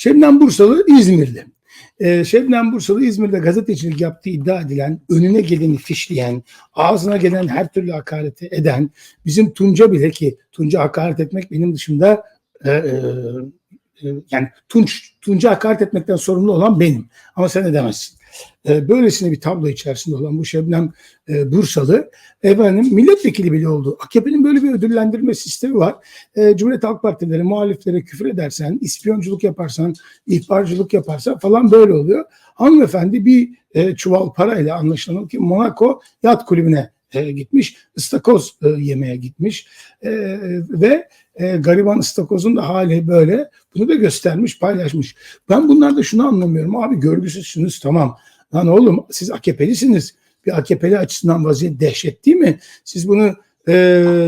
Şebnem Bursalı İzmir'de. Ee, Şebnem Bursalı İzmir'de gazetecilik yaptığı iddia edilen, önüne geleni fişleyen, ağzına gelen her türlü hakareti eden, bizim Tunca bile ki Tunca hakaret etmek benim dışında e, e, e, yani Tunç, Tunca hakaret etmekten sorumlu olan benim. Ama sen edemezsin. E, böylesine bir tablo içerisinde olan bu Şebnem e, Bursalı efendim milletvekili bile oldu. AKP'nin böyle bir ödüllendirme sistemi var. E, Cumhuriyet Halk Partileri muhaliflere küfür edersen, ispiyonculuk yaparsan, ihbarcılık yaparsan falan böyle oluyor. Hanımefendi bir e, çuval parayla anlaşılan ki Monaco yat kulübüne e, gitmiş, ıstakoz e, yemeye gitmiş E, ve e, gariban ıstakozun da hali böyle. Bunu da göstermiş, paylaşmış. Ben bunlarda şunu anlamıyorum. Abi görgüsüzsünüz tamam. Lan oğlum siz AKP'lisiniz. Bir AKP'li açısından vaziyet dehşet değil mi? Siz bunu e,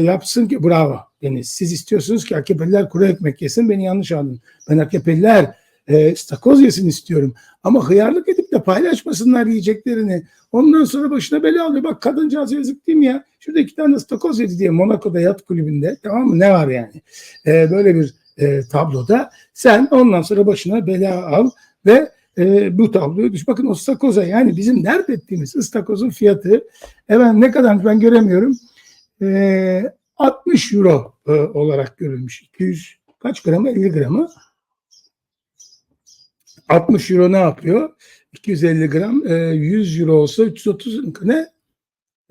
yapsın ki bravo Deniz. Siz istiyorsunuz ki AKP'liler kuru ekmek yesin. Beni yanlış anladın. Ben AKP'liler e, stakoz yesin istiyorum. Ama hıyarlık edip de paylaşmasınlar yiyeceklerini. Ondan sonra başına bela alıyor. Bak kadıncağız yazık değil mi ya? Şurada iki tane stakoz yedi diye Monaco'da yat kulübünde. Tamam mı? Ne var yani? E, böyle bir e, tabloda. Sen ondan sonra başına bela al ve e, bu tabloyu düş. Bakın o stakoza yani bizim dert ettiğimiz ıstakozun fiyatı evet ne kadar ben göremiyorum. E, 60 euro e, olarak görülmüş. 200 kaç gramı? 50 gramı. 60 euro ne yapıyor? 250 gram e, 100 euro olsa 330 ne?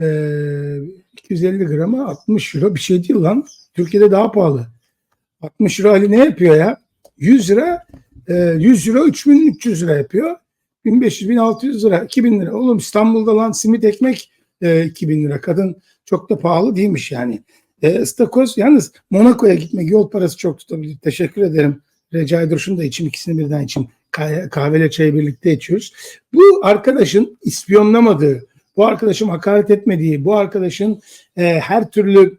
E, 250 gramı 60 euro bir şey değil lan. Türkiye'de daha pahalı. 60 euro Ali ne yapıyor ya? 100 lira e, 100 euro 3300 lira yapıyor. 1500 1600 lira 2000 lira. Oğlum İstanbul'da lan simit ekmek e, 2000 lira. Kadın çok da pahalı değilmiş yani. E, ıstakoz yalnız Monaco'ya gitmek yol parası çok tutabilir. Teşekkür ederim. Rica ederim şunu da içim ikisini birden içim. Kah- Kahveyle çayı birlikte içiyoruz. Bu arkadaşın ispiyonlamadığı, bu arkadaşın hakaret etmediği, bu arkadaşın e, her türlü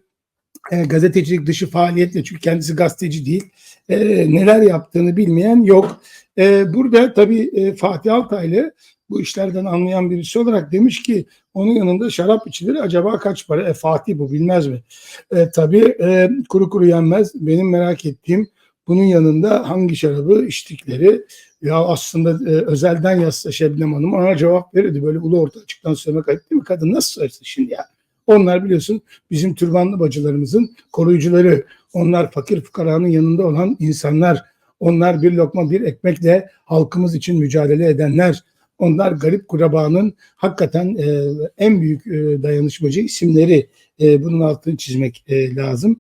e, gazetecilik dışı faaliyetle çünkü kendisi gazeteci değil e, neler yaptığını bilmeyen yok. E, burada tabii e, Fatih Altaylı bu işlerden anlayan birisi olarak demiş ki onun yanında şarap içilir acaba kaç para? E, Fatih bu bilmez mi? E, tabii e, kuru kuru yenmez. Benim merak ettiğim bunun yanında hangi şarabı içtikleri ya aslında e, özelden yazsa Şebnem Hanım ona cevap verirdi. Böyle ulu orta açıktan söylemek ayıp değil mi? Kadın nasıl söylesin şimdi ya? Onlar biliyorsun bizim türbanlı bacılarımızın koruyucuları. Onlar fakir fukaranın yanında olan insanlar. Onlar bir lokma bir ekmekle halkımız için mücadele edenler. Onlar garip kurabanın hakikaten e, en büyük e, dayanışmacı isimleri. E, bunun altını çizmek e, lazım.